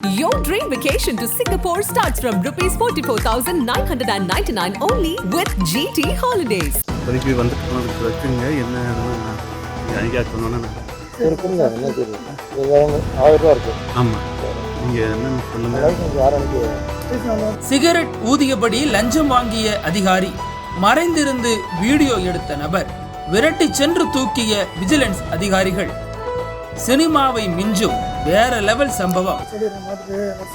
Your dream vacation to Singapore starts from rupees 44,999 only with GT Holidays. இப்போதைக்கு வந்துட்டு போனதுக்கு வச்சுங்க என்ன நான் ஐடியா சொன்னோன்னா நான் இருக்குங்க என்ன தெரியும்? இது ஆயிரம் ரூபா இருக்கு. ஆமாம் நீங்கள் என்னன்னு சொல்லுங்கள் அதாவது கொஞ்சம் ஆரம்பிச்சு சிகரெட் ஊதியபடி லஞ்சம் வாங்கிய அதிகாரி மறைந்திருந்து வீடியோ எடுத்த நபர் விரட்டிச் சென்று தூக்கிய விஜிலன்ஸ் அதிகாரிகள். சினிமாவை மிஞ்சும் வேற லெவல் சம்பவம்.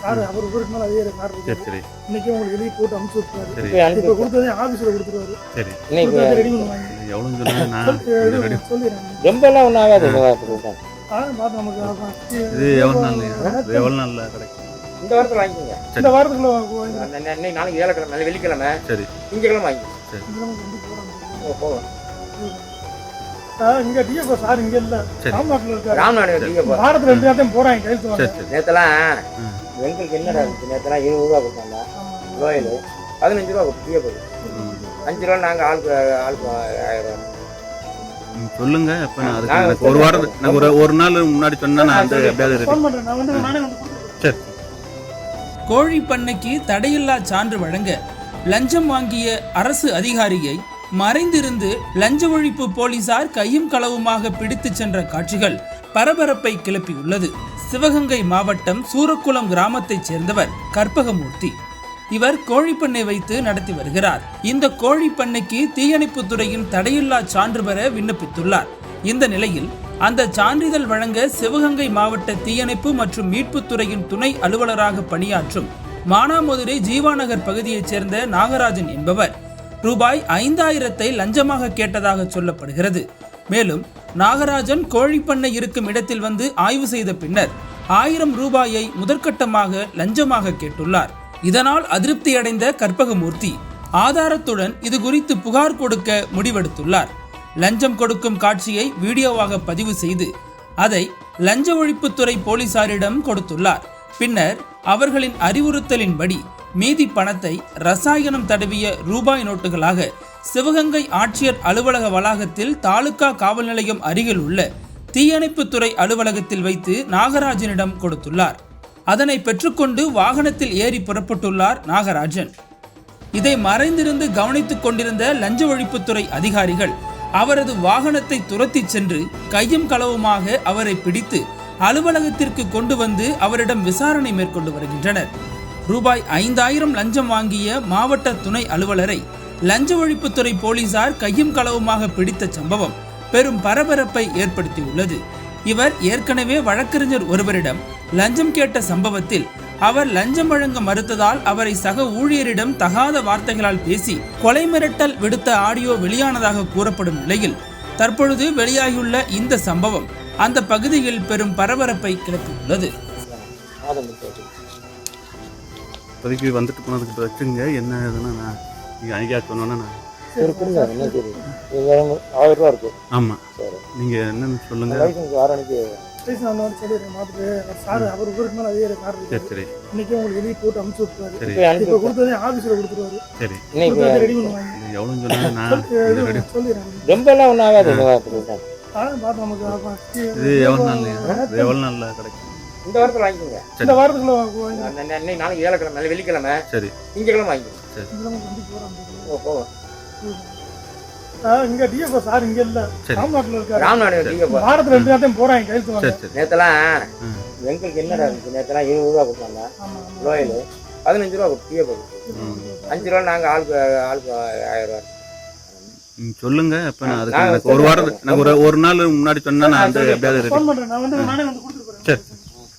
சார் அவர் ஊருக்கு மேலே அதே கார் சரி இருக்கு. சரி இன்னைக்கு உங்களுக்கு எழுதி போட்டு அனுப்பிச்சு விட்டுருவாரு. சரி. இப்போ கொடுத்ததே ஆஃபீஸில் கொடுத்துருவாரு. சரி. இன்னைக்கு ரெடி பண்ணுவாங்க சொல்லிடுறேன். ரொம்ப எல்லாம் ஒன்றும் ஆகாது இந்த. இது நாள் இது? நாளில் கிடைக்கும்? வாரத்தில் வாங்கிக்கோங்க. இந்த வாரத்துக்குள்ள நாளைக்கு வேலைக்கிழமை நாளைக்கு வெள்ளிக்கிழமை. சரி. திங்கக்கிழமை வாங்கிக்கோங்க போகிறாங்க ஓ, இங்க டிஎஃப்ஓ சார் இங்க இல்ல. சரி. ராம்நாட்டில் இருக்காரு. ராமநாடு நீங்க போ வாரத்துல ரெண்டு நேரத்தையும் போறாங்க கையெழுத்து வாங்க சரி சரி. நேத்தெல்லாம் ம். எங்களுக்கு என்னடா இருந்துச்சு நேத்தெல்லாம் இருபது ரூபா கொடுத்தாங்க. கோயில். பதினஞ்சு ரூபா கொடுத்து. அஞ்சு ரூபா நாங்கள் ஆளுக்கு ஆளுக்கு ஆயிரம் ரூபா. ம், சொல்லுங்க. அப்போ நான் அதுக்கு எனக்கு ஒரு வாரம் நான் ஒரு ஒரு நாள் முன்னாடி சொன்னா நான் வந்து எப்படியாவது ரெடி ஃபோன் பண்றேன். நான் வந்து நானே வந்து கொடுத்துருக்கேன் சரி. கோழி பண்ணைக்கு தடையில்லா சான்று வழங்க லஞ்சம் வாங்கிய அரசு அதிகாரியை மறைந்திருந்து லஞ்ச ஒழிப்பு போலீசார் கையும் களவுமாக பிடித்துச் சென்ற காட்சிகள் பரபரப்பை கிளப்பியுள்ளது. சிவகங்கை மாவட்டம் சூரக்குளம் கிராமத்தைச் சேர்ந்தவர் கற்பகமூர்த்தி. இவர் கோழிப்பண்ணை வைத்து நடத்தி வருகிறார். இந்த கோழிப்பண்ணைக்கு தீயணைப்புத்துறையின் தடையில்லா சான்று பெற விண்ணப்பித்துள்ளார். இந்த நிலையில் அந்த சான்றிதழ் வழங்க சிவகங்கை மாவட்ட தீயணைப்பு மற்றும் மீட்புத்துறையின் துணை அலுவலராக பணியாற்றும் மானாமதுரை ஜீவாநகர் பகுதியைச் சேர்ந்த நாகராஜன் என்பவர் ரூபாய் ஐந்தாயிரத்தை லஞ்சமாக கேட்டதாக சொல்லப்படுகிறது. மேலும் நாகராஜன் கோழிப்பண்ணை இருக்கும் இடத்தில் வந்து ஆய்வு செய்த பின்னர் ஆயிரம் ரூபாயை முதற்கட்டமாக லஞ்சமாக கேட்டுள்ளார். இதனால் அதிருப்தியடைந்த கற்பகமூர்த்தி ஆதாரத்துடன் இது குறித்து புகார் கொடுக்க முடிவெடுத்துள்ளார். லஞ்சம் கொடுக்கும் காட்சியை வீடியோவாக பதிவு செய்து அதை லஞ்ச ஒழிப்புத்துறை போலீசாரிடம் கொடுத்துள்ளார். பின்னர் அவர்களின் அறிவுறுத்தலின்படி மீதி பணத்தை ரசாயனம் தடவிய ரூபாய் நோட்டுகளாக சிவகங்கை ஆட்சியர் அலுவலக வளாகத்தில் தாலுகா காவல் நிலையம் அருகில் உள்ள தீயணைப்புத்துறை அலுவலகத்தில் வைத்து நாகராஜனிடம் கொடுத்துள்ளார். அதனை பெற்றுக்கொண்டு வாகனத்தில் ஏறி புறப்பட்டுள்ளார் நாகராஜன். இதை மறைந்திருந்து கவனித்துக் கொண்டிருந்த லஞ்ச ஒழிப்புத்துறை அதிகாரிகள் அவரது வாகனத்தை துரத்தி சென்று கையும் களவுமாக அவரை பிடித்து அலுவலகத்திற்கு கொண்டு வந்து அவரிடம் விசாரணை மேற்கொண்டு வருகின்றனர். ரூபாய் ஐந்தாயிரம் லஞ்சம் வாங்கிய மாவட்ட துணை அலுவலரை லஞ்ச ஒழிப்புத்துறை போலீசார் கையும் களவுமாக பிடித்த சம்பவம் பெரும் பரபரப்பை ஏற்படுத்தியுள்ளது. இவர் ஏற்கனவே வழக்கறிஞர் ஒருவரிடம் லஞ்சம் கேட்ட சம்பவத்தில் அவர் லஞ்சம் வழங்க மறுத்ததால் அவரை சக ஊழியரிடம் தகாத வார்த்தைகளால் பேசி கொலை மிரட்டல் விடுத்த ஆடியோ வெளியானதாக கூறப்படும் நிலையில் தற்பொழுது வெளியாகியுள்ள இந்த சம்பவம் அந்த பகுதியில் பெரும் பரபரப்பை கிளப்பியுள்ளது. இப்போதைக்கு வந்துட்டு போனதுக்கு வச்சுங்க என்ன இதுன்னா நான் நீங்கள் ஐடியா சொன்னோன்னா நான் இருக்குங்க என்ன தெரியும் ஆயிரம் ரூபா இருக்கு. ஆமாம் சரி. நீங்கள் என்னன்னு சொல்லுங்கள் லைசன்ஸ் சொல்லிடுறேன் அவர் சார் அவர் ஊருக்கு மேலே அதே கார் சரி சரி. இன்னைக்கு உங்களுக்கு எழுதி போட்டு அனுப்பிச்சு விட்டுருவாரு. சரி. இப்போ கொடுத்ததே ஆஃபீஸில் கொடுத்துருவாரு. சரி. இன்னைக்கு கொடுத்ததை ரெடி பண்ணுவாங்க. இது எவ்வளோன்னு சொல்லுங்கள் நான் சொல்லிடுறேன். ரொம்ப எல்லாம் ஒன்றும் ஆகாது. இது எவ்வளோ நாள் எவ்வளோ நாளில் கிடைக்கும்? இந்த வாரத்தில் வாங்கிக்கோங்க. இந்த வாரத்துக்குள்ள இன்னைக்கு நாளைக்கு வேலைக்கிழமை நாளைக்கு வெள்ளிக்கிழமை. சரி. திங்கக்கிழமை வாங்கிக்கோங்க. நமக்கு வந்து போகிறாங்க ஓ, இங்க டிஎஃப்ஓ சார் இங்க இல்ல. சரி. ராம்நாட்டில் இருக்காரு. ராமநாடு நீங்க போ வாரத்துல ரெண்டு நேரத்தையும் போறாங்க கையெழுத்து வாங்க. சரி சரி. நேத்தெல்லாம். எங்களுக்கு என்னடா இருந்துச்சு நேத்தெல்லாம் இருபது ரூபா கொடுத்தாங்க. கோயில் பதினஞ்சு ரூபா கொடுத்து. அஞ்சு ரூபா நாங்கள் ஆளுக்கு ஆளுக்கு ஆயிரம் ரூபா. சொல்லுங்க. அப்போ நான் அதுக்கு ஒரு வாரம் ஒரு ஒரு நாள் முன்னாடி சொன்னா நான் வந்து போறேன். சரி.